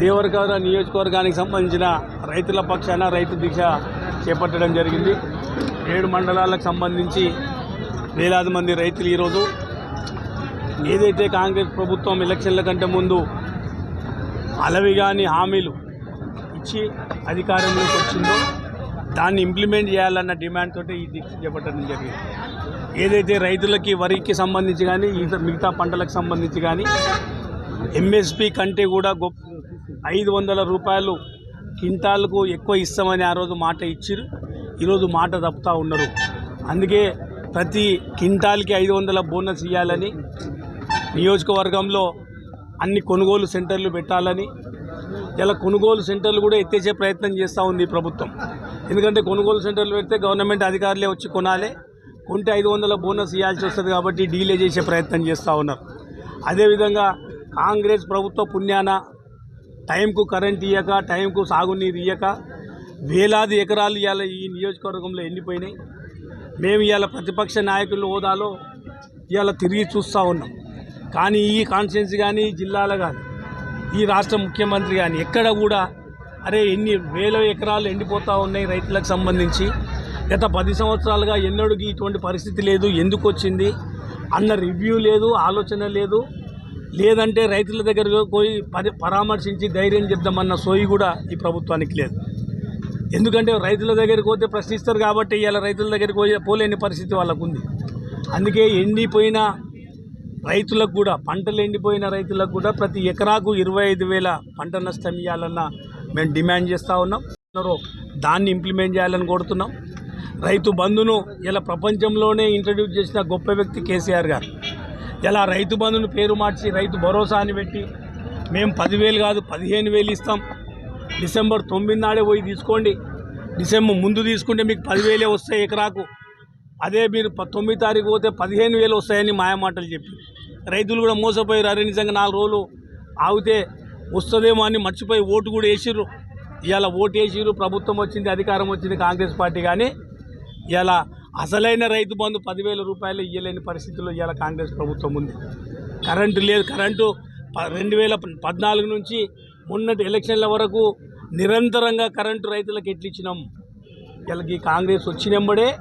దేవరకర నియోజకవర్గానికి సంబంధించిన రైతుల పక్షాన రైతు దీక్ష చేపట్టడం జరిగింది. ఏడు మండలాలకు సంబంధించి వేలాది మంది రైతులు ఈరోజు ఏదైతే కాంగ్రెస్ ప్రభుత్వం ఎలక్షన్ల కంటే ముందు అలవిగాని హామీలు ఇచ్చి అధికారంలోకి వచ్చిందో దాన్ని ఇంప్లిమెంట్ చేయాలన్న డిమాండ్ తోటి ఈ దీక్ష చేపట్టడం జరిగింది. ఏదైతే రైతులకి వరికి సంబంధించి కానీ మిగతా పంటలకు సంబంధించి కానీ ఎంఎస్పి కంటే కూడా గొప్ప ఐదు వందల రూపాయలు క్వింటాల్కు ఎక్కువ ఇస్తామని ఆ రోజు మాట ఇచ్చిరు ఈరోజు మాట తప్పుతూ ఉన్నారు. అందుకే ప్రతి క్వింటాల్కి ఐదు వందల బోనస్ ఇవ్వాలని నియోజకవర్గంలో అన్ని కొనుగోలు సెంటర్లు పెట్టాలని ఇలా కొనుగోలు సెంటర్లు కూడా ఎత్తేసే ప్రయత్నం చేస్తూ ఉంది ప్రభుత్వం. ఎందుకంటే కొనుగోలు సెంటర్లు పెడితే గవర్నమెంట్ అధికారులే వచ్చి కొనాలి. కొంటే ఐదు వందల బోనస్ ఇవ్వాల్సి వస్తుంది కాబట్టి డీలే చేసే ప్రయత్నం చేస్తూ ఉన్నారు. అదేవిధంగా కాంగ్రెస్ ప్రభుత్వ పుణ్యాన టైంకు కరెంట్ ఇయ్యక టైంకు సాగునీరు ఇయ్యక వేలాది ఎకరాలు ఇవాళ ఈ నియోజకవర్గంలో ఎండిపోయినాయి. మేము ఇవాళ ప్రతిపక్ష నాయకుల హోదాలో ఇవాళ తిరిగి చూస్తూ ఉన్నాం. కానీ ఈ కాన్స్టిట్యున్సీ కానీ జిల్లాలు జిల్లాలో కానీ ఈ రాష్ట్ర ముఖ్యమంత్రి కానీ ఎక్కడ కూడా అరే ఎన్ని వేల ఎకరాలు ఎండిపోతూ ఉన్నాయి రైతులకు సంబంధించి. గత పది సంవత్సరాలుగా ఎన్నడూ ఇటువంటి పరిస్థితి లేదు ఎందుకు వచ్చింది? అన్న రివ్యూ లేదు ఆలోచన లేదు. లేదంటే రైతుల దగ్గర పోయి పరి పరామర్శించి ధైర్యం చెప్దామన్న సోయి కూడా ఈ ప్రభుత్వానికి లేదు. ఎందుకంటే రైతుల దగ్గరికి పోతే ప్రశ్నిస్తారు కాబట్టి ఇలా రైతుల దగ్గరికి పోయే పోలేని పరిస్థితి వాళ్ళకు ఉంది అందుకే ఎండిపోయిన రైతులకు కూడా పంటలు ఎండిపోయిన రైతులకు కూడా ప్రతి ఎకరాకు ఇరవై ఐదు వేల పంట నష్టం ఇవ్వాలన్న మేము డిమాండ్ చేస్తూ ఉన్నాం. దాన్ని ఇంప్లిమెంట్ చేయాలని కోరుతున్నాం. రైతు బంధును ఇలా ప్రపంచంలోనే ఇంట్రడ్యూస్ చేసిన గొప్ప వ్యక్తి కేసీఆర్ గారు. ఇలా రైతు బంధును పేరు మార్చి రైతు భరోసా అని పెట్టి మేము పదివేలు కాదు పదిహేను వేలు ఇస్తాం. డిసెంబర్ తొమ్మిది నాడే పోయి తీసుకోండి. డిసెంబర్ ముందు తీసుకుంటే మీకు పదివేలే వస్తాయి ఎకరాకు. అదే మీరు ప- తొమ్మిది తారీఖు పోతే పదిహేను వేలు వస్తాయని మాయమాటలు చెప్పి. రైతులు కూడా మోసపోయారు అరే నిజంగా నాలుగు రోజులు ఆగితే వస్తుందేమో అని మర్చిపోయి ఓటు కూడా వేసిర్రు. ఇవాళ ఓటు వేసిర్రు ప్రభుత్వం వచ్చింది అధికారం వచ్చింది కాంగ్రెస్ పార్టీ కానీ. ఇలా అసలైన రైతు బంధు పదివేల రూపాయలు ఇవ్వలేని పరిస్థితుల్లో ఇవాళ కాంగ్రెస్ ప్రభుత్వం ఉంది. కరెంటు లేదు కరెంటు ప- రెండు వేల పద్నాలుగు నుంచి మొన్నటి ఎలక్షన్ల వరకు నిరంతరంగా కరెంటు రైతులకు ఎట్లిచ్చినాం. ఇలా ఈ కాంగ్రెస్ వచ్చినప్పుడే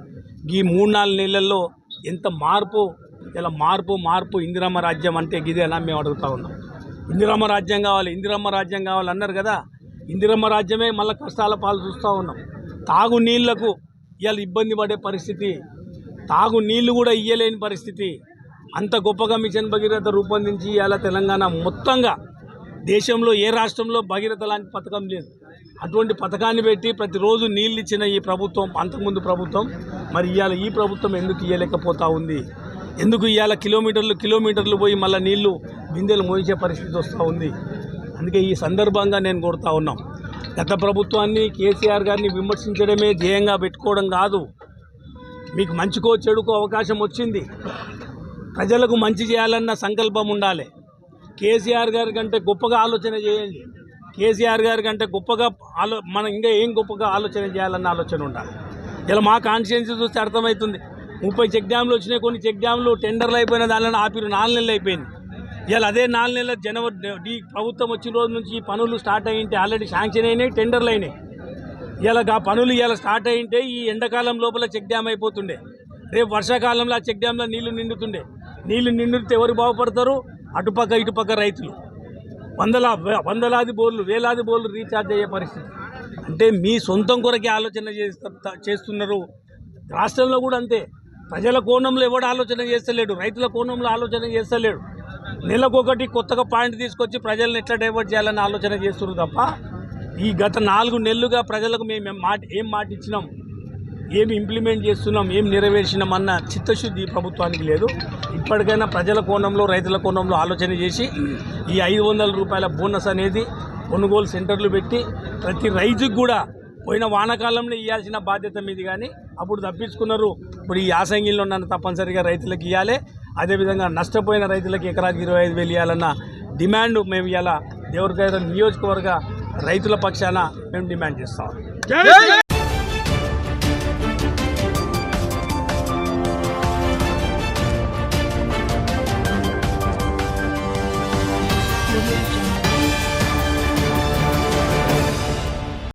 ఈ మూడు నాలుగు నెలల్లో ఎంత మార్పు ఇలా మార్పు మార్పు ఇందిరమ్మ రాజ్యం అంటే గిదేనా మేము అడుగుతా ఉన్నాం. ఇందిరమ్మ రాజ్యం కావాలి ఇందిరమ్మ రాజ్యం కావాలి అన్నారు కదా ఇందిరమ్మ రాజ్యమే మళ్ళీ కష్టాల పాలు చూస్తూ ఉన్నాం. తాగునీళ్ళకు ఇవాళ ఇబ్బంది పడే పరిస్థితి. తాగు నీళ్ళు కూడా ఇయ్యలేని పరిస్థితి. అంత గొప్పగా మిషన్ భగీరథ రూపొందించి ఇవాళ తెలంగాణ మొత్తంగా దేశంలో ఏ రాష్ట్రంలో భగీరథ లాంటి పథకం లేదు. అటువంటి పథకాన్ని పెట్టి ప్రతిరోజు నీళ్ళు ఇచ్చిన ఈ ప్రభుత్వం అంతకుముందు ప్రభుత్వం మరి ఇవాళ ఈ ప్రభుత్వం ఎందుకు ఇవ్వలేకపోతా ఉంది? ఎందుకు ఇవాళ కిలోమీటర్లు కిలోమీటర్లు పోయి మళ్ళీ నీళ్ళు బిందెలు మోయించే పరిస్థితి వస్తూ ఉంది? అందుకే ఈ సందర్భంగా నేను కోరుతా ఉన్నాం. గత ప్రభుత్వాన్ని కేసీఆర్ గారిని విమర్శించడమే ధ్యేయంగా పెట్టుకోవడం కాదు. మీకు మంచికో చెడుకో అవకాశం వచ్చింది. ప్రజలకు మంచి చేయాలన్న సంకల్పం ఉండాలి. కేసీఆర్ గారి కంటే గొప్పగా ఆలోచన చేయండి. కేసీఆర్ గారి కంటే గొప్పగా ఆలో మనం ఇంకా ఏం గొప్పగా ఆలోచన చేయాలన్న ఆలోచన ఉండాలి. ఇలా మా కాన్స్టిట్యున్సీ చూస్తే అర్థమవుతుంది. ముప్పై చెక్ డ్యామ్లు వచ్చినాయి కొన్ని చెక్ డ్యామ్లు టెండర్లు అయిపోయిన దానిలో ఆపిరు నాలుగు నెలలు అయిపోయింది. ఇలా అదే నాలుగు నెలల జనవరి ఈ ప్రభుత్వం వచ్చిన రోజు నుంచి ఈ పనులు స్టార్ట్ అయ్యింటే ఆల్రెడీ శాంక్షన్ అయినాయి టెండర్లు అయినాయి. ఇలా ఆ పనులు ఇలా స్టార్ట్ అయ్యింటే ఈ ఎండాకాలం లోపల చెక్ డ్యామ్ అయిపోతుండే. రేపు వర్షాకాలంలో ఆ చెక్ డ్యామ్లో నీళ్ళు నిండుతుండే. నీళ్ళు నిండితే ఎవరు బాగుపడతారు? అటుపక్క ఇటుపక్క రైతులు. వందల వందలాది బోర్లు వేలాది బోర్లు రీఛార్జ్ అయ్యే పరిస్థితి. అంటే మీ సొంతం కొరకే ఆలోచన చేస్తా చేస్తున్నారు. రాష్ట్రంలో కూడా అంతే. ప్రజల కోణంలో ఎవడు ఆలోచన చేస్తలేడు. రైతుల కోణంలో ఆలోచన చేస్తలేడు. నెలకొకటి కొత్తగా పాయింట్ తీసుకొచ్చి ప్రజలను ఎట్లా డైవర్ట్ చేయాలని ఆలోచన చేస్తున్నారు తప్ప ఈ గత నాలుగు నెలలుగా ప్రజలకు మేము మాట ఏం మాట ఇచ్చినాం ఏమి ఇంప్లిమెంట్ చేస్తున్నాం ఏం నెరవేర్చినాం అన్న చిత్తశుద్ధి ఈ ప్రభుత్వానికి లేదు. ఇప్పటికైనా ప్రజల కోణంలో రైతుల కోణంలో ఆలోచన చేసి ఈ ఐదు వందల రూపాయల బోనస్ అనేది కొనుగోలు సెంటర్లు పెట్టి ప్రతి రైతుకు కూడా పోయిన వానాకాలంలో ఇవ్వాల్సిన బాధ్యత మీది కానీ అప్పుడు తప్పించుకున్నారు. ఇప్పుడు ఈ యాసంగిలో నన్ను తప్పనిసరిగా రైతులకు ఇవ్వాలి. అదేవిధంగా నష్టపోయిన రైతులకు ఎకరాకి ఇరవై ఐదు వేలు ఇవ్వాలన్న డిమాండ్ మేము ఇవాళ దేవరికాయ నియోజకవర్గ రైతుల పక్షాన మేము డిమాండ్ చేస్తాం.